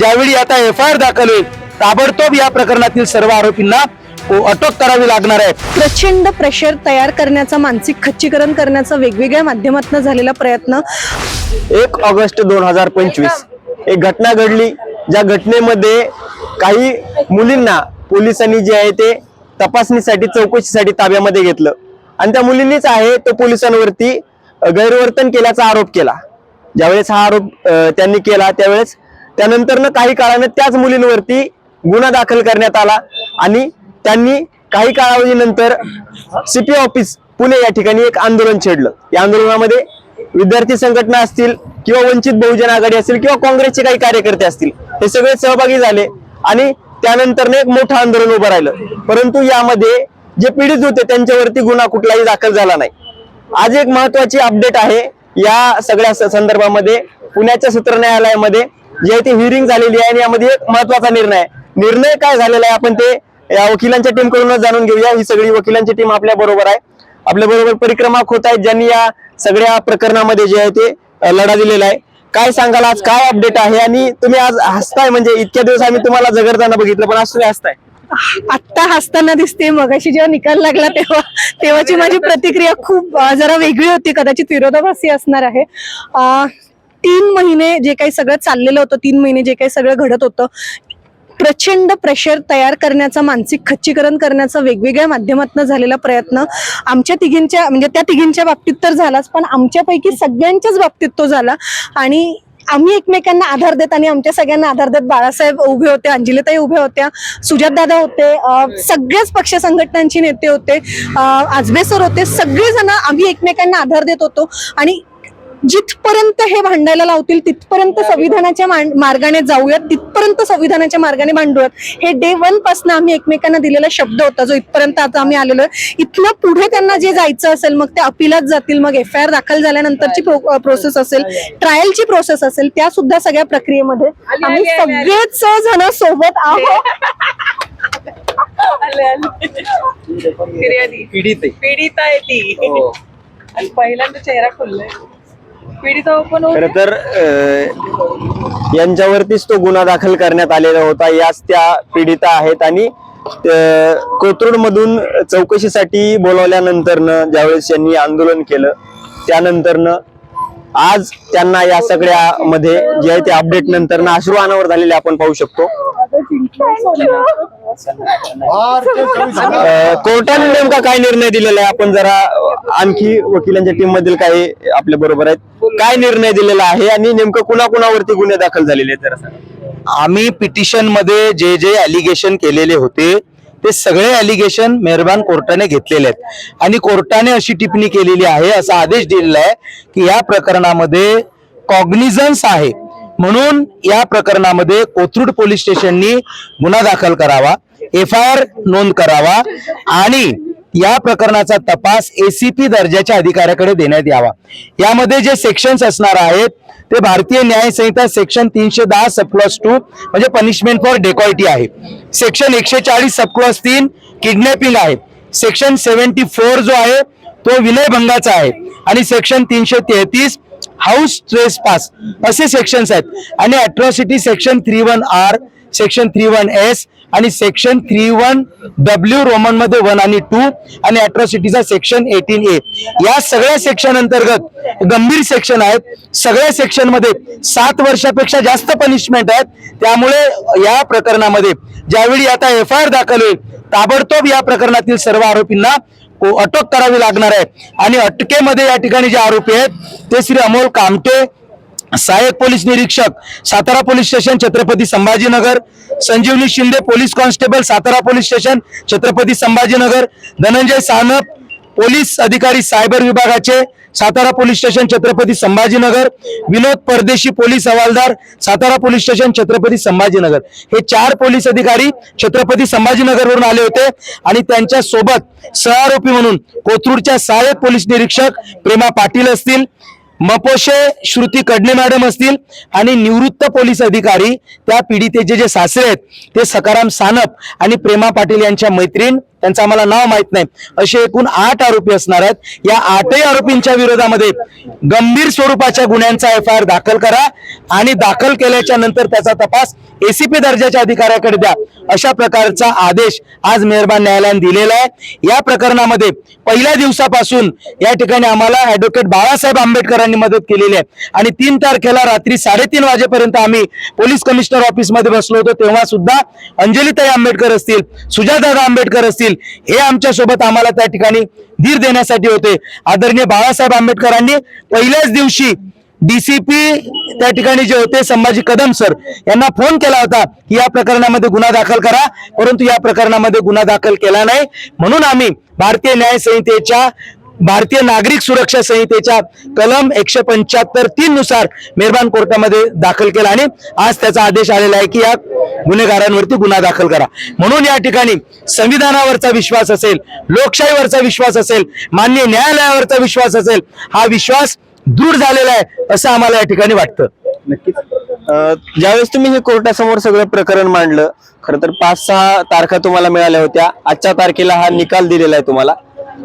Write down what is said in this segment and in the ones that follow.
ज्यावेळी आता F I R दाखल होईल ताबडतोब या प्रकरणातील सर्व आरोपींना अटक करावी लागणार आहे. प्रचंड प्रेशर तयार करण्याचा मानसिक खच्चीकरण करण्याचा वेगवेगळ्या माध्यमातून झालेला प्रयत्न. एक ऑगस्ट दोन हजार पंचवीस. एक घटना घडली ज्या घटनेमध्ये काही मुलींना पोलिसांनी जे आहे ते तपासणीसाठी चौकशीसाठी ताब्यामध्ये घेतलं. आणि त्या मुलींनीच आहे तो पोलिसांवरती गैरवर्तन केल्याचा आरोप केला. ज्यावेळेस हा आरोप त्यांनी केला त्यावेळेस त्यानंतरनं काही काळानं त्याच मुलींवरती गुन्हा दाखल करण्यात आला आणि त्यांनी काही कालावधीनंतर सीपी ऑफिस पुणे या ठिकाणी एक आंदोलन छेडलं. या आंदोलनामध्ये विद्यार्थी संघटना असतील किंवा वंचित बहुजन आघाडी असतील किंवा काँग्रेसचे काही कार्यकर्ते असतील हे सगळे सहभागी झाले आणि त्यानंतर एक मोठं आंदोलन उभं राहिलं. परंतु यामध्ये जे पीडित होते त्यांच्यावरती गुन्हा कुठलाही दाखल झाला नाही. आज एक महत्वाची अपडेट आहे या सगळ्या संदर्भामध्ये पुण्याच्या सत्र न्यायालयामध्ये जे आहे ती हिअरिंग झालेली आहे आणि यामध्ये एक महत्त्वाचा निर्णय आहे. निर्णय काय झालेला आहे आपण ते या वकिलांच्या टीम कडूनच जाणून घेऊया. ही सगळी वकिलांची टीम आपल्या बरोबर आहे. आपल्या बरोबर परिक्रमा खोत आहेत ज्यांनी या सगळ्या प्रकरणामध्ये जे आहे ते लढा दिलेला आहे. काय सांगाल आज? काय अपडेट आहे? आणि तुम्ही आज हसताय म्हणजे इतक्या दिवस आम्ही तुम्हाला झगडताना बघितलं पण आज तुम्ही हसताय. आत्ता हसताना दिसते. मगाशी जेव्हा निकाल लागला तेव्हा तेव्हाची माझी प्रतिक्रिया खूप जरा वेगळी होती. कदाचित विरोधाभासी असणार आहे. तीन महिने जे काही सगळं चाललेलं होतं तीन महिने जे काही सगळं घडत होतं प्रचंड प्रेशर तयार करण्याचा मानसिक खच्चीकरण करण्याचा वेगवेगळ्या माध्यमातून झालेला प्रयत्न आमच्या तिघींच्या म्हणजे त्या तिघींच्या बाबतीत तर झालाच पण आमच्यापैकी सगळ्यांच्याच बाबतीत तो झाला. आणि आम्ही एकमेकांना आधार देत आणि आमच्या सगळ्यांना आधार देत बाळासाहेब उभे होते अंजलीताई उभ्या होत्या सुजात दादा होते सगळ्याच पक्ष संघटनांचे नेते होते आजबे सर होते सगळेजण आम्ही एकमेकांना आधार देत होतो. आणि जिथपर्यंत हे भांडायला लावतील तिथपर्यंत संविधानाच्या मार्गाने जाऊयात तिथपर्यंत संविधानाच्या मार्गाने भांडूयात. हे डे वनपासून आम्ही एकमेकांना दिलेला शब्द होता जो इथपर्यंत आता आम्ही आलेलो आहे. इथनं पुढे त्यांना जे जायचं असेल मग ते अपिलात जातील मग एफ आय आर दाखल झाल्यानंतरची प्रोसेस असेल ट्रायलची प्रोसेस असेल त्या सुद्धा सगळ्या प्रक्रियेमध्ये आम्ही सगळेच जण सोबत आहोत. पीडित पीडिता आहे. ती. आणि पहिल्यांदा चेहरा खुललाय. पीडिता ओपन खर तर अ, यांच्यावरतीच तो गुन्हा दाखल करण्यात आलेला होता याच त्या पीडिता आहेत आणि कोथरूड मधून चौकशीसाठी बोलवल्यानंतरनं ज्यावेळेस यांनी आंदोलन केलं त्यानंतरनं आज त्यांना या सगळ्या मध्ये जे आहे ते अपडेट नंतर अश्रू अनावर झालेले आपण पाहू शकतो. अ, कोर्टाने नेमका काय निर्णय दिलेला आहे? आपण जरा अ, आणखी वकिलांच्या टीम मधील काही आपल्या बरोबर आहेत. काय निर्णय दिलेला आहे आणि नेमकं कुणाकुणावरती गुन्हे दाखल झालेले आहेत जरा सांगा. आम्ही पिटिशनमध्ये जे जे अलिगेशन केलेले होते ते सगळे अलिगेशन मेहरबान कोर्टाने घेतलेले आहेत आणि कोर्टाने अशी टिप्पणी केलेली आहे असा आदेश दिलेला आहे की या प्रकरणामध्ये कॉग्निझन्स आहे म्हणून या प्रकरणामध्ये कोथरूड पोलीस स्टेशननी गुन्हा दाखल करावा एफ आय आर नोंद करावा आणि या प्रकरणाचा तपास एसीपी दर्जाच्या अधिकाऱ्याकडे देण्यात यावा. यामध्ये जे सेक्शन्स असणार आहेत ते भारतीय न्याय संहिता सेक्शन तीनशे दहा सबक्लॉस टू म्हणजे पनिशमेंट फॉर डेकॉइटी आहे. सेक्शन एकशे चाळीस सबक्लॉस तीन किडनॅपिंग आहे. सेक्शन सेव्हन्टी फोर जो आहे तो विनयभंगाचा आहे. आणि सेक्शन तीनशे तेहतीस हाऊस ट्रेस पास असे सेक्शन्स आहेत. आणि atrocity section three one R section three one S आणि सेक्शन थ्री वन डब्ल्यू रोमनमध्ये वन आणि टू आणि अट्रॉसिटीचा सेक्शन एटीन ए या सगळ्या सेक्शन अंतर्गत गंभीर सेक्शन आहेत. सगळ्या सेक्शनमध्ये सात वर्षापेक्षा जास्त पनिशमेंट आहेत. त्यामुळे या प्रकरणामध्ये ज्यावेळी आता एफ आय आर दाखल होईल ताबडतोब या प्रकरणातील सर्व आरोपींना अटक करावी लागणार आहे. आणि अटकेमध्ये या ठिकाणी जे आरोपी आहेत ते श्री अमोल कामटे सहाय्यक पोलीस निरीक्षक Satara police station Chhatrapati Sambhajinagar Sanjivani Shinde police constable Satara police station Chhatrapati Sambhajinagar Dhananjay Sanap police अधिकारी सायबर विभागाचे Satara police station Chhatrapati Sambhajinagar Vinod Pardeshi police हवालदार सातारा पोलीस स्टेशन छत्रपती संभाजीनगर. हे चार पोलीस अधिकारी छत्रपती संभाजीनगर वरून आले होते आणि त्यांच्यासोबत सहआरोपी म्हणून कोथरूडच्या सहाय्यक पोलीस निरीक्षक प्रेमा पाटील असतील. मपोशे श्रुती कडणे मॅडम असतील आणि निवृत्त पोलीस अधिकारी त्या पीडितेचे जे सासरे आहेत ते सकाराम सानप आणि प्रेमा पाटील यांच्या मैत्रीण त्यांचं आम्हाला नाव माहीत नाही. असे एकूण आठ आरोपी असणार आहेत. या आठही आरोपींच्या विरोधामध्ये गंभीर स्वरूपाच्या गुन्ह्यांचा एफ आय आर दाखल करा आणि दाखल केल्याच्यानंतर त्याचा तपास एसीपी दर्जाच्या अधिकाऱ्याकडे द्या. अशा प्रकारचा आदेश आज मेहरबान न्यायालयाने दिलेला आहे. या प्रकरणामध्ये पहिल्या दिवसापासून या ठिकाणी आम्हाला ऍडव्होकेट बाळासाहेब आंबेडकरांनी मदत केलेली आहे. आणि तीन तारखेला रात्री साडेतीन वाजेपर्यंत आम्ही पोलीस कमिशनर ऑफिसमध्ये बसलो होतो. तेव्हा सुद्धा अंजलीताई आंबेडकर असतील सुजादादा आंबेडकर असतील हे आमच्यासोबत आम्हाला त्या ठिकाणी धीर देण्यासाठी होते. आदरणीय बाळासाहेब आंबेडकरांनी पहिल्याच दिवशी डीसीपी त्या ठिकाणी जे होते संभाजी कदम सर यांना फोन केला होता की या प्रकरणामध्ये गुन्हा दाखल करा परंतु या प्रकरणामध्ये गुन्हा दाखल केला नाही. म्हणून आम्ही भारतीय न्याय संहितेच्या भारतीय नागरिक सुरक्षा संहितेच्या कलम एकशे पंच्याहत्तर तीन नुसार मेहरबान कोर्टामध्ये दाखल केला आणि आज त्याचा आदेश आलेला आहे की या गुन्हेगारांवरती गुन्हा दाखल करा. म्हणून या ठिकाणी संविधानावरचा विश्वास असेल लोकशाहीवरचा विश्वास असेल मान्य न्यायालयावरचा विश्वास असेल हा विश्वास दृढ झालेला आहे असं आम्हाला या ठिकाणी वाटतं. नक्कीच. ज्यावेळेस तुम्ही हे कोर्टासमोर सगळं प्रकरण मांडलं खर तर पाच सहा तारखा तुम्हाला मिळाल्या होत्या. आजच्या तारखेला हा निकाल दिलेला आहे तुम्हाला.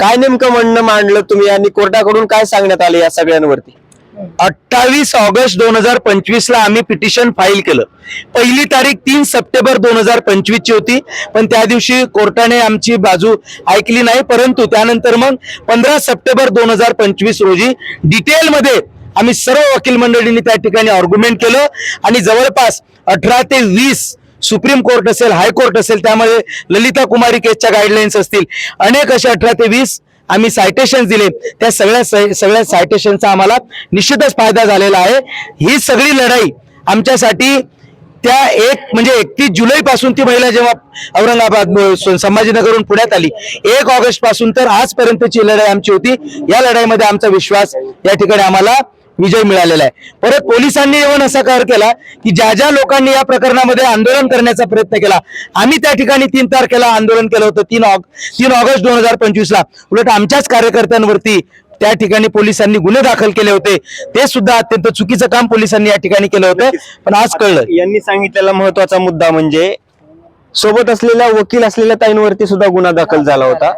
काय नेमकं म्हणणं मांडलं तुम्ही आणि कोर्टाकडून काय सांगण्यात आले या सगळ्यांवरती? अठ्ठावीस ऑगस्ट दोन हजार पंचवीस ला आम्ही पिटिशन फाईल केलं. पहिली तारीख तीन सप्टेंबर दोन हजार पंचवीस ची होती पण त्या दिवशी कोर्टाने आमची बाजू ऐकली नाही परंतु त्यानंतर मग पंधरा सप्टेंबर दोन हजार पंचवीस रोजी डिटेलमध्ये आम्ही सर्व वकील मंडळींनी त्या ठिकाणी आर्ग्युमेंट केलं आणि जवळपास अठरा ते वीस सुप्रीम कोर्ट असेल हायकोर्ट असेल त्यामध्ये ललिता कुमारी केसच्या गाईडलाईन्स असतील. अनेक असे अठरा ते वीस आम्ही सायटेशन दिले. त्या सगळ्या सगळ्या सायटेशनचा आम्हाला निश्चितच फायदा झालेला आहे. ही सगळी लढाई आमच्यासाठी त्या एक म्हणजे एकतीस जुलैपासून ती महिला जेव्हा औरंगाबाद संभाजीनगरहून पुण्यात आली एक ऑगस्टपासून तर आजपर्यंतची लढाई आमची होती. या लढाईमध्ये आमचा विश्वास या ठिकाणी आम्हाला विजय मिळालेला आहे. परत पोलिसांनी येऊन असा कर केला की ज्या ज्या लोकांनी या प्रकरणामध्ये आंदोलन करण्याचा प्रयत्न केला आम्ही त्या ठिकाणी तीन तारखेला आंदोलन केलं होतं तीन ऑग तीन ऑगस्ट दोन हजार पंचवीस ला उलट आमच्याच कार्यकर्त्यांवरती त्या ठिकाणी पोलिसांनी गुन्हे दाखल केले होते. ते सुद्धा अत्यंत चुकीचं काम पोलिसांनी या ठिकाणी केलं होतं पण आज कळलं. यांनी सांगितलेला महत्त्वाचा मुद्दा म्हणजे सोबत असलेल्या वकील असलेल्या ताईंवरती सुद्धा गुन्हा दाखल झाला होता.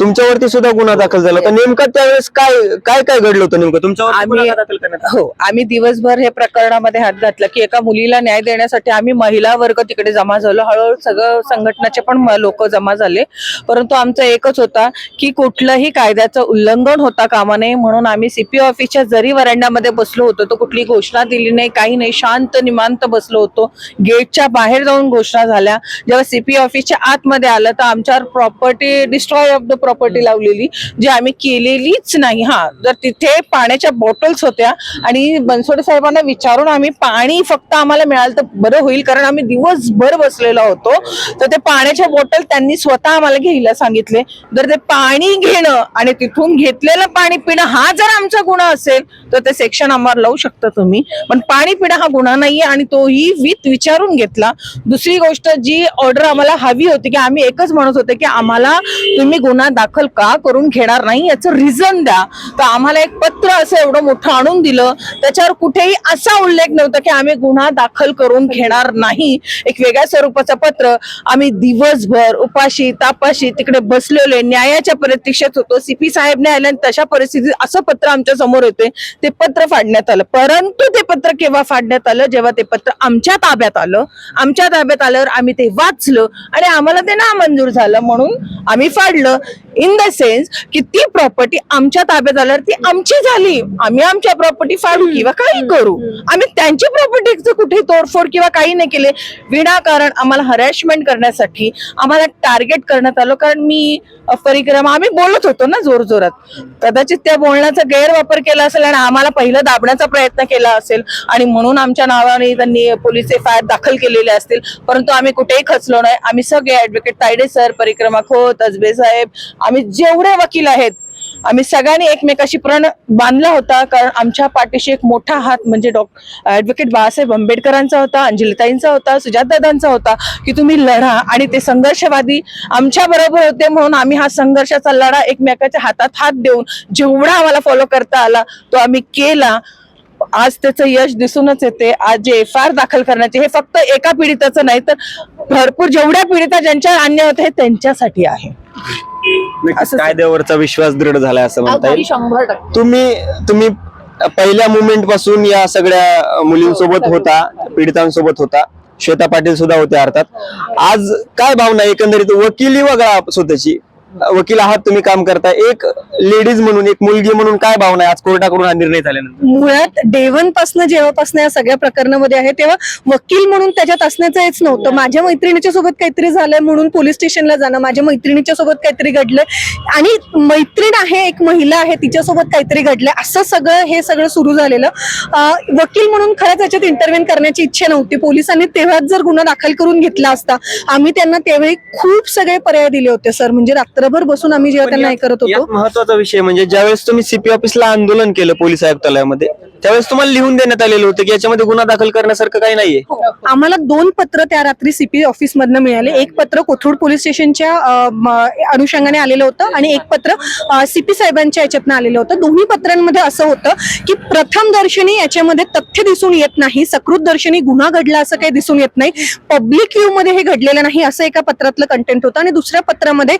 तुमच्यावरती सुद्धा गुन्हा दाखल झाला होता. नेमकं त्यावेळेस काय काय काय घडलं होतं नेमकं? तुमच्यावर आम्ही दाखल करण्यात आला? हो आम्ही दिवसभर हे प्रकरणामध्ये हात घातला की एका मुलीला न्याय देण्यासाठी आम्ही महिला वर्ग तिकडे जमा झालो. हळूहळू सगळं संघटनाचे पण लोक जमा झाले. परंतु आमचं एकच होता की कुठलंही कायद्याचं उल्लंघन होता कामा नये म्हणून आम्ही सीपी ऑफिसच्या जरी वरांड्यामध्ये बसलो होतो तो कुठली घोषणा दिली नाही काही नाही. शांत निमांत बसलो होतो. गेटच्या बाहेर जाऊन घोषणा झाल्या. जेव्हा सीपी ऑफिसच्या आतमध्ये आलं तर आमच्यावर property destroy of the property लावलेली जी आम्ही केलेलीच नाही. हा जर तिथे पाण्याच्या बॉटल्स होत्या आणि बनसोडे साहेबांना विचारून आम्ही पाणी फक्त आम्हाला मिळालं तर बरं होईल कारण आम्ही दिवसभर बसलेलो होतो. तर ते पाण्याच्या बॉटल त्यांनी स्वतः आम्हाला घ्यायला सांगितले. जर ते पाणी घेणं आणि तिथून घेतलेलं पाणी पिणं हा जर आमचा गुन्हा असेल तर ते सेक्शन आम्हाला लावू शकता तुम्ही. पण पाणी पिणं हा गुन्हा नाहीये आणि तोही विथ विचारून घेतला. दुसरी गोष्ट जी ऑर्डर आम्हाला हवी होती की आम्ही एकच म्हणत होते की आम्हाला तुम्ही गुन्हा दाखल का करून घेणार नाही याचं रिझन द्या. तर आम्हाला एक पत्र असं एवढं मोठं आणून दिलं. त्याच्यावर कुठेही असा उल्लेख नव्हता की आम्ही गुन्हा दाखल करून घेणार नाही. एक वेगळ्या स्वरूपाचं पत्र. आम्ही दिवसभर उपाशी तापाशी तिकडे बसलेलो न्यायाच्या प्रतीक्षेत होतो. सीपी साहेबने न्यायालय आणि तशा परिस्थितीत असं पत्र आमच्यासमोर होते ते पत्र फाडण्यात आलं. परंतु ते पत्र केव्हा फाडण्यात आलं? जेव्हा ते पत्र आमच्या ताब्यात आलं. आमच्या ताब्यात आल्यावर आम्ही ते वाचलं. आणि आम्हाला ते नामंजूर झालं म्हणून आम्ही फाडलं. इन द सेन्स की ती प्रॉपर्टी आमच्या ताब्यात आल्यावर ती आमची झाली. आम्ही आमच्या प्रॉपर्टी फाडू किंवा काही करू. आम्ही त्यांची प्रॉपर्टीचं कुठे तोडफोड किंवा काही नाही केले. विनाकारण आम्हाला हरॅशमेंट करण्यासाठी आम्हाला टार्गेट करण्यात आलं. कारण मी परिक्रमा आम्ही बोलत होतो ना जोर जोरात. कदाचित त्या बोलण्याचा गैरवापर केला असेल आणि आम्हाला पहिलं दाबण्याचा प्रयत्न केला असेल आणि म्हणून आमच्या नावाने त्यांनी पोलीस एफ आय आर दाखल केलेले असतील. परंतु आम्ही कुठेही खचलो नाही. आम्ही सगळे ऍडव्होकेट तायडे सर परिक्रमा खोत अजबे साहेब आम्ही जेवढे वकील आहेत आम्ही सगळ्यांनी एकमेकाशी प्रण बांधला होता कारण आमच्या पाठीशी एक मोठा हात म्हणजे डॉ ऍडव्होकेट बाळासाहेब आंबेडकरांचा होता अंजलिताईंचा होता सुजातदादांचा होता की तुम्ही लढा आणि ते संघर्षवादी आमच्या बरोबर होते म्हणून आम्ही हा संघर्षाचा लढा एकमेकाच्या हातात हात देऊन जेवढा आम्हाला फॉलो करता आला तो आम्ही केला. आज त्याचं यश दिसूनच येते. आज जे एफ आर दाखल करण्याचे हे फक्त एका पीडिताचं नाही तर भरपूर जेवढ्या पीडिता ज्यांच्या अन्याय होते हे त्यांच्यासाठी आहे. नक्कीच. कायद्यावरचा विश्वास दृढ झालाय असं म्हणता येईल. शंभर टक्के. तुम्ही तुम्ही पहिल्या मुवमेंटपासून या सगळ्या मुलींसोबत होता पीडितांसोबत होता. श्वेता पाटील सुद्धा होते अर्थात. आज काय भावना एकंदरीत वकिली वगळा स्वतःची. वकील आहात तुम्ही काम करताय. एक लेडीज म्हणून एक मुलगी म्हणून काय भावना आहे? आज कोर्टाकडून हा निर्णय झाल्यानंतर. मुळात डेवन पासन जेव्हापासून या सगळ्या प्रकरणामध्ये आहे तेव्हा वकील म्हणून त्याच्यात असण्याचं हेच नव्हतं. माझ्या मैत्रिणीच्या सोबत काहीतरी झालंय म्हणून पोलीस स्टेशनला जाणं माझ्या मैत्रिणीच्या सोबत काहीतरी घडलंय. आणि मैत्रीण आहे एक महिला आहे तिच्यासोबत काहीतरी घडलंय. असं सगळं हे सगळं सुरू झालेलं. वकील म्हणून खरंच याच्यात इंटरव्हेन करण्याची इच्छा नव्हती. पोलिसांनी तेव्हाच जर गुन्हा दाखल करून घेतला असता आम्ही त्यांना त्यावेळी खूप सगळे पर्याय दिले होते सर. म्हणजे रात्रभर बसून आम्ही जेव्हा त्यांना हे करत होतो. महत्त्वाचा विषय म्हणजे ज्यावेळेस तुम्ही सीपी ऑफिसला आंदोलन केलं पोलीस आयुक्तालयामध्ये त्यावेळेस तुम्हाला लिहून देण्यात आलेलं होतं की याच्यामध्ये गुन्हा दाखल करण्यासारखं काही नाहीये. आम्हाला दोन पत्र त्या रात्री सीपी ऑफिस मधनं मिळाले. एक पत्र कोथरूड पोलीस स्टेशनच्या अ, म, अनुषंगाने आलेलं होतं आणि एक पत्र सीपी साहेबांच्या याच्यातनं आलेलं होतं. दोन्ही पत्रांमध्ये असं होतं की प्रथम दर्शनी याच्यामध्ये तथ्य दिसून येत नाही सकृत दर्शनी गुन्हा घडला असं काही दिसून येत नाही पब्लिक व्ह्यू मध्ये हे घडलेलं नाही असं एका पत्रातलं कंटेंट होतं. आणि दुसऱ्या पत्रामध्ये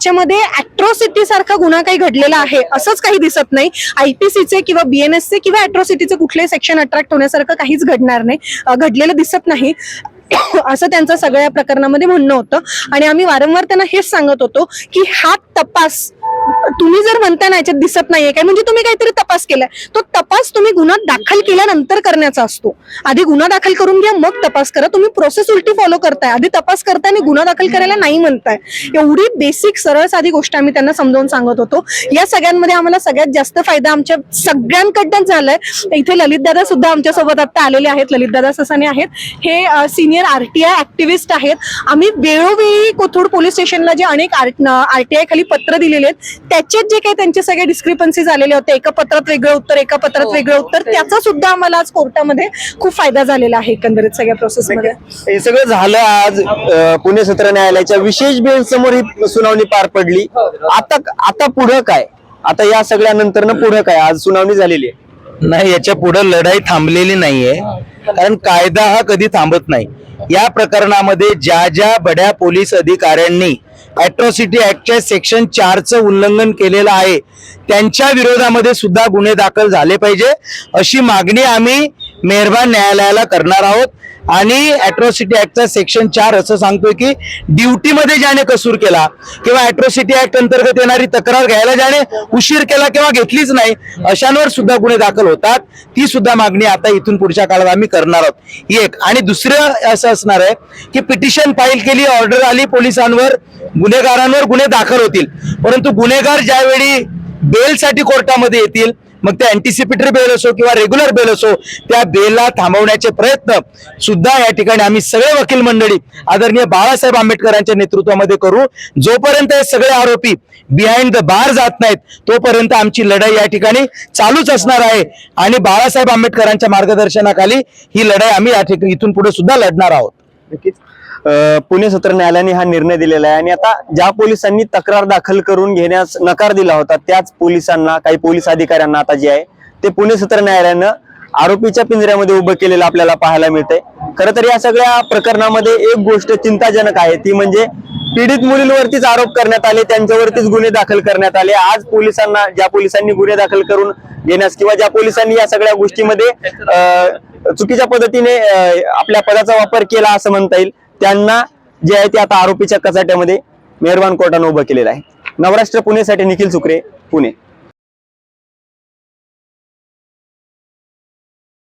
याच्यामध्ये अॅट्रॉसिटी सारखा गुन्हा काही घडलेला आहे असंच काही दिसत नाही. आयपीसीचे किंवा बीएनएसचे किंवा अॅट्रॉसिटीचे कुठले सेक्शन अट्रॅक्ट होण्यासारखं काहीच घडणार नाही घडलेलं दिसत नाही. असं त्यांचं सगळ्या प्रकरणामध्ये म्हणणं होतं. आणि आम्ही वारंवार त्यांना हेच सांगत होतो की हा तपास तुम्ही जर म्हणताय ना याच्यात दिसत नाहीये काय म्हणजे तुम्ही काहीतरी तपास केलाय. तो तपास तुम्ही गुन्हा दाखल केल्यानंतर करण्याचा असतो. आधी गुन्हा दाखल करून घ्या मग तपास करा. तुम्ही प्रोसेस उलटी फॉलो करताय. आधी तपास करताय आणि गुन्हा दाखल करायला नाही म्हणताय. एवढी बेसिक सरळ साधी गोष्ट आम्ही त्यांना समजावून सांगत होतो. या सगळ्यांमध्ये आम्हाला सगळ्यात जास्त फायदा आमच्या सगळ्यांकडनं झालाय. इथे ललितदादा सुद्धा आमच्यासोबत आता आलेले आहेत. ललितदादा ससाने आहेत. हे सिनियर आरटीआय ऍक्टिव्हिस्ट आहेत. आम्ही वेळोवेळी कोथरूड पोलीस स्टेशनला जे अनेक आरटीआय खाली पत्र दिलेले आहेत त्याच्यात जे काही त्यांचे सगळे डिस्क्रिपन्सीज आलेले होते एका पत्रात वेगळं उत्तर एका पत्रात वेगळं उत्तर त्याचा सुद्धा आम्हाला आज कोर्टामध्ये खूप फायदा झालेला आहे एकंदरीत सगळ्या प्रोसेसमध्ये हे सगळं झालं आज पुणे सत्र न्यायालयाच्या विशेष बेंच समोर ही सुनावणी पार पडली. आता आता पुढं काय? आता या सगळ्यानंतर पुढं काय? आज सुनावणी झालेली आहे. नाही याच्यापुढे लढाई थांबलेली नाहीये. कारण कायदा हा कधी थांबत नाही. या प्रकरणामध्ये ज्या ज्या बड्या पोलीस अधिकाऱ्यांनी अॅट्रॉसिटी ऍक्टच्या सेक्शन चारचं उल्लंघन केलेलं आहे त्यांच्या विरोधामध्ये सुद्धा गुन्हे दाखल झाले पाहिजे. अशी मागणी आम्ही मेहरबान न्यायालयाला करणार आहोत. आणि अॅट्रॉसिटी ऍक्टचा सेक्शन चार असं सांगतोय की ड्युटीमध्ये ज्याने कसूर केला किंवा अॅट्रॉसिटी ऍक्ट अंतर्गत येणारी तक्रार घ्यायला ज्याने उशीर केला किंवा घेतलीच नाही अशांवर सुद्धा गुन्हे दाखल होतात. ती सुद्धा मागणी आता इथून पुढच्या काळात आम्ही करणार आहोत. ही एक. आणि दुसरं असं असणार आहे की पिटिशन फाईल केली ऑर्डर आली पोलिसांवर गुन्हेगारांवर गुन्हे दाखल होतील. परंतु गुन्हेगार ज्यावेळी बेलसाठी कोर्टामध्ये येतील मग ते अँटिसिपेटरी बेल असो किंवा रेग्युलर बेल असो त्या बेलला थांबवण्याचे प्रयत्न सुद्धा या ठिकाणी आम्ही सगळे वकील मंडळी आदरणीय बाळासाहेब आंबेडकरांच्या नेतृत्वामध्ये करू. जोपर्यंत हे सगळे आरोपी बिहाइंड द बार जात नाहीत तोपर्यंत आमची लढाई या ठिकाणी चालूच असणार आहे. आणि बाळासाहेब आंबेडकरांच्या मार्गदर्शनाखाली ही लढाई आम्ही या ठिकाणी इथून पुढे सुद्धा लढणार आहोत. नक्कीच. पुणे सत्र न्यायालयाने हा निर्णय दिलेला आहे. आणि आता ज्या पोलिसांनी तक्रार दाखल करून घेण्यास नकार दिला होता त्याच पोलिसांना काही पोलीस अधिकाऱ्यांना आता जे आहे ते पुणे सत्र न्यायालयानं आरोपीच्या पिंजऱ्यामध्ये उभं केलेलं आपल्याला पाहायला मिळतंय. खरं तर या सगळ्या प्रकरणामध्ये एक गोष्ट चिंताजनक आहे ती म्हणजे पीडित मुलींवरतीच आरोप करण्यात आले त्यांच्यावरतीच गुन्हे दाखल करण्यात आले. आज पोलिसांना ज्या पोलिसांनी गुन्हे दाखल करून घेण्यास किंवा ज्या पोलिसांनी या सगळ्या गोष्टीमध्ये अं, चुकीच्या पद्धतीने आपल्या पदाचा वापर केला असं म्हणता येईल. त्यांना जे आहे ते आता आरोपीच्या कचाट्यामध्ये मेहरबान कोर्टानं उभं केलेलं आहे. नवराष्ट्र पुणेसाठी निखिल सुक्रे पुणे.